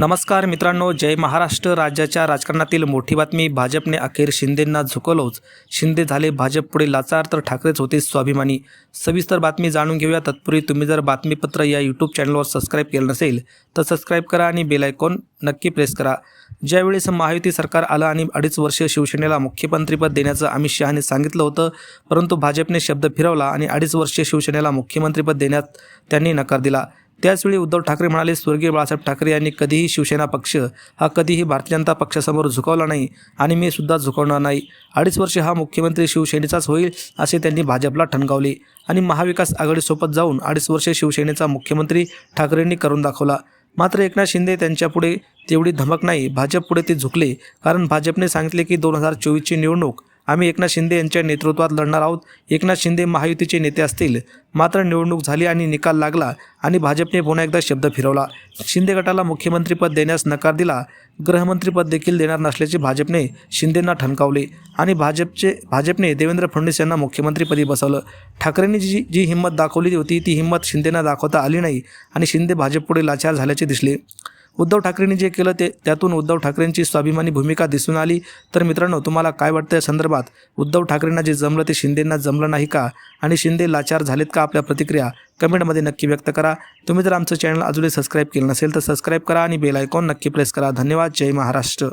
नमस्कार मित्रांनो जय महाराष्ट्र राज्याच्या राजकारणातील मोठी बातमी. भाजपने अखेर शिंदेंना झुकवलोच. शिंदे झाले भाजप पुढे लाचार तर ठाकरेच होते स्वाभिमानी. सविस्तर बातमी जाणून घेऊया. तत्पूर्वी तुम्ही जर बातमीपत्र या यूट्यूब चॅनलवर सबस्क्राईब केलं नसेल तर सबस्क्राईब करा आणि बेलायकॉन नक्की प्रेस करा. ज्यावेळेस महायुती सरकार आलं आणि अडीच वर्ष शिवसेनेला मुख्यमंत्रीपद देण्याचं अमित शहाने सांगितलं होतं परंतु भाजपने शब्द फिरवला आणि अडीच वर्ष शिवसेनेला मुख्यमंत्रीपद देण्यात त्यांनी नकार दिला. त्याचवेळी उद्धव ठाकरे म्हणाले स्वर्गीय बाळासाहेब ठाकरे यांनी कधीही शिवसेना पक्ष हा कधीही भारतीय जनता पक्षासमोर झुकवला नाही आणि मी सुद्धा झुकवणार नाही. अडीच वर्षे हा मुख्यमंत्री शिवसेनेचाच होईल असे त्यांनी भाजपला ठणकावले आणि महाविकास आघाडीसोबत जाऊन अडीच वर्षे शिवसेनेचा मुख्यमंत्री ठाकरेंनी करून दाखवला. मात्र एकनाथ शिंदे त्यांच्यापुढे तेवढी धमक नाही. भाजपपुढे ते झुकले कारण भाजपने सांगितले की दोन हजार चोवीसची निवडणूक आम्ही एकनाथ शिंदे यांच्या नेतृत्वात लढणार आहोत. एकनाथ शिंदे महायुतीचे नेते असतील. मात्र निवडणूक झाली आणि निकाल लागला आणि भाजपने पुन्हा एकदा शब्द फिरवला. शिंदे गटाला मुख्यमंत्रीपद देण्यास नकार दिला. गृहमंत्रीपद देखील देणार नसल्याचे भाजपने शिंदेंना ठणकावले आणि भाजपचे भाजपने देवेंद्र फडणवीस यांना मुख्यमंत्रीपदी बसवलं. ठाकरेंनी जी जी हिंमत दाखवली होती ती हिंमत शिंदेना दाखवता आली नाही आणि शिंदे भाजपपुढे लाचार झाल्याचे दिसले. उद्धव ठाकरेंनी जे केलं ते त्यातून उद्धव ठाकरेंची स्वाभिमानी भूमिका दिसून आली. तर मित्रांनो तुम्हाला काय वाटतं या संदर्भात? उद्धव ठाकरेंना जे जमलं ते शिंदेंना जमलं नाही का? आणि शिंदे लाचार झालेत का आपल्या प्रतिक्रिया? कमेंटमध्ये नक्की व्यक्त करा. तुम्ही जर आमचं चॅनल अजूनही सबस्क्राईब केलं नसेल तर सबस्क्राईब करा आणि बेल आयकॉन नक्की प्रेस करा. धन्यवाद. जय महाराष्ट्र.